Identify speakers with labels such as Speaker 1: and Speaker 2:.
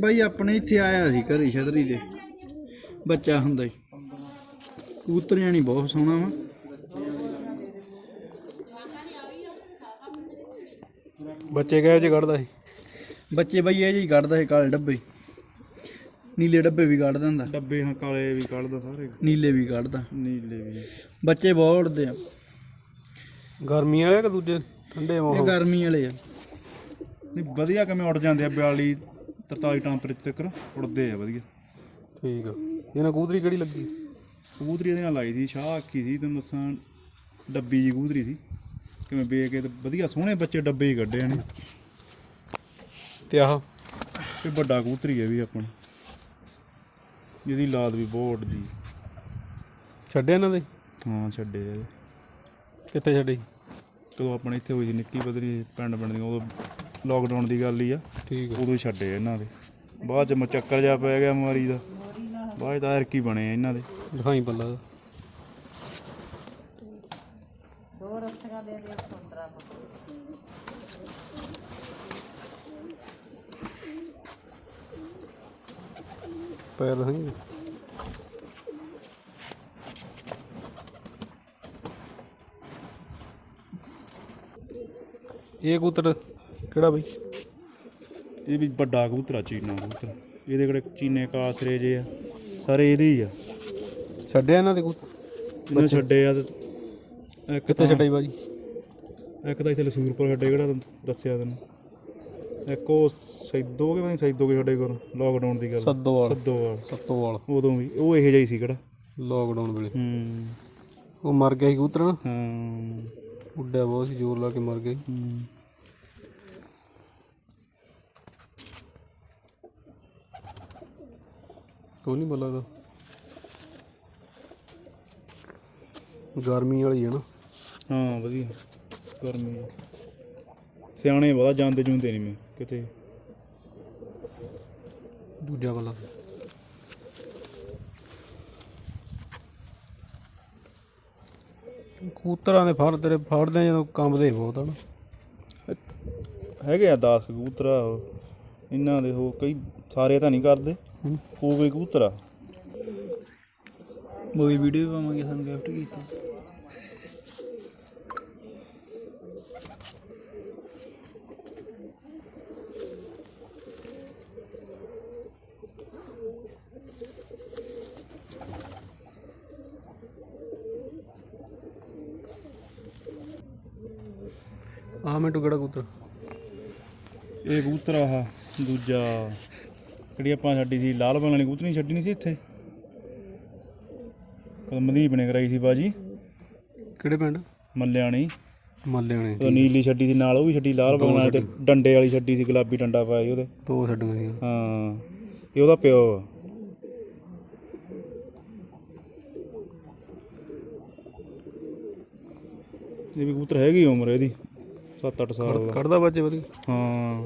Speaker 1: ਬਾਈ ਆਪਣੇ ਇੱਥੇ ਆਇਆ ਸੀ ਘਰੇ ਛਤਰੀ ਦੇ ਬੱਚਾ ਹੁੰਦਾ ਈ ਕਬੂਤਰੀਆਂ ਨਹੀਂ ਬਹੁਤ ਸੋਹਣਾ ਵਾ।
Speaker 2: ਬੱਚੇ ਕਿਹੋ ਜਿਹੇ ਕੱਢਦਾ ਸੀ?
Speaker 1: ਬੱਚੇ ਬਾਈ ਇਹ ਜੀ ਕੱਢਦਾ ਸੀ ਕਾਲੇ ਡੱਬੇ। ਨੀਲੇ ਡੱਬੇ ਵੀ ਕੱਢ ਦਿੰਦਾ।
Speaker 3: ਡੱਬੇ ਹਾਂ ਕਾਲੇ ਵੀ ਕੱਢਦਾ ਸਾਰੇ।
Speaker 1: ਨੀਲੇ ਵੀ ਕੱਢਦਾ।
Speaker 3: ਨੀਲੇ ਵੀ।
Speaker 1: ਬੱਚੇ ਬਹੁਤ ਉੜਦੇ ਆ।
Speaker 2: ਗਰਮੀ ਵਾਲੇ ਕਿ ਦੂਜੇ? ਠੰਡੇ
Speaker 1: ਇਹ
Speaker 2: ਮੌਸਮ
Speaker 1: ਗਰਮੀ ਵਾਲੇ ਆ।
Speaker 3: ਨਹੀਂ ਵਧੀਆ ਕਿਵੇਂ ਉੱਡ ਜਾਂਦੇ ਆ 42 43 ਟੈਂਪਰੇਚਰ ਤੱਕ ਉੱਡਦੇ ਆ ਵਧੀਆ।
Speaker 2: ਠੀਕ ਆ। ਇਹਨਾਂ ਕੂਤਰੀ ਕਿਹੜੀ ਲੱਗੀ?
Speaker 3: ਕਬੂਤਰੀ ਇਹਦੇ ਨਾਲ ਲਾਈ ਸੀ ਸ਼ਾਹ ਅੱਖੀ ਸੀ ਤੈਨੂੰ ਦੱਸਾਂ ਡੱਬੀ ਜੀ ਕਬੂਤਰੀ ਸੀ। ਕਿਵੇਂ ਵੇਚ ਕੇ ਤੇ ਵਧੀਆ ਸੋਹਣੇ ਬੱਚੇ ਡੱਬੇ ਹੀ ਕੱਢੇ ਨੇ
Speaker 2: ਤੇ ਆਹ?
Speaker 3: ਤੇ ਵੱਡਾ ਕਬੂਤਰੀ ਹੈ ਵੀ ਆਪਣੀ। ਜਿਹਦੀ ਲਾਦ ਵੀ ਬਹੁਤ ਉੱਡਦੀ
Speaker 2: ਛੱਡੇ ਇਹਨਾਂ ਦੇ?
Speaker 3: ਹਾਂ ਛੱਡੇ ਇਹਦੇ।
Speaker 2: ਕਿੱਥੇ ਛੱਡੇ?
Speaker 3: ਕਦੋਂ ਆਪਣੇ ਇੱਥੇ ਹੋਈ ਸੀ ਨਿੱਕੀ ਬਦਰੀ ਪਿੰਡ ਪਿੰਡ ਦੀ ਉਦੋਂ ਲੋਕਡਾਊਨ ਦੀ ਗੱਲ ਹੀ ਆ।
Speaker 2: ਠੀਕ ਆ।
Speaker 3: ਉਦੋਂ ਛੱਡੇ ਇਹਨਾਂ ਦੇ। ਬਾਅਦ ਚ ਮਚੱਕਰ ਜਾ ਪੈ ਗਿਆ ਬਿਮਾਰੀ ਦਾ। ਬਾਅਦ 'ਚ ਤਾਂ ਐਰਕੀ ਬਣੇ ਆ ਇਹਨਾਂ ਦੇ।
Speaker 2: ਦਿਖਾਈ ਪੱਲਾ। ਦਾ ਪੈਰ ਦਿਖਾਈ ਇਹ ਕਬੂਤਰ ਕਿਹੜਾ ਬਈ?
Speaker 3: ਇਹ ਵੀ ਵੱਡਾ ਕਬੂਤਰ ਆ ਚੀਨਾ ਕਬੂਤਰ। ਇਹਦੇ ਕੋਲੇ ਚੀਨੇ ਕਾਸਰੇ ਜੇ ਆ ਸਾਰੇ ਇਹਦੇ ਹੀ ਆ।
Speaker 2: ਛੱਡਿਆ ਇਹਨਾਂ ਦੇ ਕਬੂਤਰ
Speaker 3: ਇਹਨਾਂ ਛੱਡੇ ਆ ਤੇ ਇੱਕ
Speaker 2: ਕਿੱਥੇ ਛੱਡਿਆ ਬਾਜੀ
Speaker 3: ਇੱਕ ਤਾਂ ਇੱਥੇ ਲਸੂਰਪੁਰ ਛੱਡੇ ਕਿਹੜਾ ਤੈਨੂੰ ਦੱਸਿਆ ਤੈਨੂੰ? ਇੱਕ ਉਹ ਸੈਦੋ ਕੇ ਨਹੀਂ ਸੈਦੋ ਕੇ ਛੱਡੇ ਕੋਲ ਲੋਕਡਾਊਨ ਦੀ ਗੱਲ।
Speaker 2: ਸੱਦੋਵਾਲ।
Speaker 3: ਸੱਦੋਵਾਲ।
Speaker 2: ਸੱਤੋਵਾਲ
Speaker 3: ਉਦੋਂ ਵੀ ਉਹ ਇਹੋ ਜਿਹਾ ਹੀ ਸੀ ਕਿਹੜਾ?
Speaker 2: ਲੋਕਡਾਊਨ ਵੇਲੇ।
Speaker 3: ਹੂੰ।
Speaker 2: ਉਹ ਮਰ ਗਿਆ ਸੀ ਕਬੂਤਰ
Speaker 3: ਹਾਂ।
Speaker 2: ਉੱਡਿਆ ਬਹੁਤ ਸੀ ਜ਼ੋਰ ਲਾ ਕੇ ਮਰ ਗਿਆ ਸੀ।
Speaker 3: ਹੂੰ।
Speaker 2: ਉਹ ਨਹੀਂ ਬੋਲਦਾ ਗਰਮੀ ਵਾਲੀ ਹੈ ਨਾ।
Speaker 3: ਹਾਂ ਵਧੀਆ। ਗਰਮੀ ਆ। ਸਿਆਣੇ ਬਹੁਤਾ ਜਾਂਦੇ ਜੁੰਦੇ ਨਹੀਂ ਮੈਂ ਕਿਤੇ।
Speaker 2: ਦੂਜਾ ਵਾਲਾ ਕਬੂਤਰਾਂ ਦੇ ਫੜ ਤੇਰੇ ਫੜਦੇ ਆ ਜਦੋਂ ਕੰਬਦੇ ਬਹੁਤ ਹਨ
Speaker 3: ਹੈਗੇ ਆ 10 ਕਬੂਤਰ ਆ ਉਹ। ਇਹਨਾਂ ਦੇ ਹੋ ਕਈ ਸਾਰੇ ਤਾਂ ਨਹੀਂ ਕਰਦੇ। ਉਹ ਕੋਈ ਕਬੂਤਰ ਆ?
Speaker 1: ਮੂਵੀ ਵੀਡੀਓ ਪਾਵਾਂਗੇ ਸਾਨੂੰ ਗਿਫਟ ਕੀਤਾ।
Speaker 2: ਆਹ ਮਿੰਟੂ ਕਿਹੜਾ ਕਬੂਤਰ?
Speaker 3: ਇਹ ਕਬੂਤਰ ਆਹ ਦੂਜਾ। ਜਿਹੜੀ ਆਪਾਂ ਛੱਡੀ ਸੀ ਲਾਲ ਬਣ ਵਾਲੀ ਕਬੂਤਰੀ ਛੱਡੀ ਨਹੀਂ ਸੀ ਇੱਥੇ? ਮਦੀਪ ਨੇ ਕਰਾਈ ਸੀ ਬਾਜੀ।
Speaker 2: ਕਿਹੜੇ ਪਿੰਡ?
Speaker 3: ਮੱਲਿਆਣੀ।
Speaker 2: ਮੱਲਿਆਣੇ
Speaker 3: ਉਹ ਨੀਲੀ ਛੱਡੀ ਸੀ ਨਾਲ ਉਹ ਵੀ ਛੱਡੀ ਲਾਲ ਬਣ ਵਾਲੀ ਤੇ ਡੰਡੇ ਵਾਲੀ ਛੱਡੀ ਸੀ ਗੁਲਾਬੀ ਡੰਡਾ ਪਾਇਆ ਸੀ ਉਹਦੇ।
Speaker 2: ਦੋ ਛੱਡੀਆਂ ਸੀ।
Speaker 3: ਹਾਂ ਇਹ ਉਹਦਾ ਪਿਓ ਆ। ਇਹ ਵੀ ਕਬੂਤਰ ਹੈਗੀ ਉਮਰ ਇਹਦੀ 7-8 ਸਾਲ ਦਾ।
Speaker 2: ਕੱਢਦਾ ਬੱਚੇ ਵਧੀਆ।
Speaker 3: ਹਾਂ।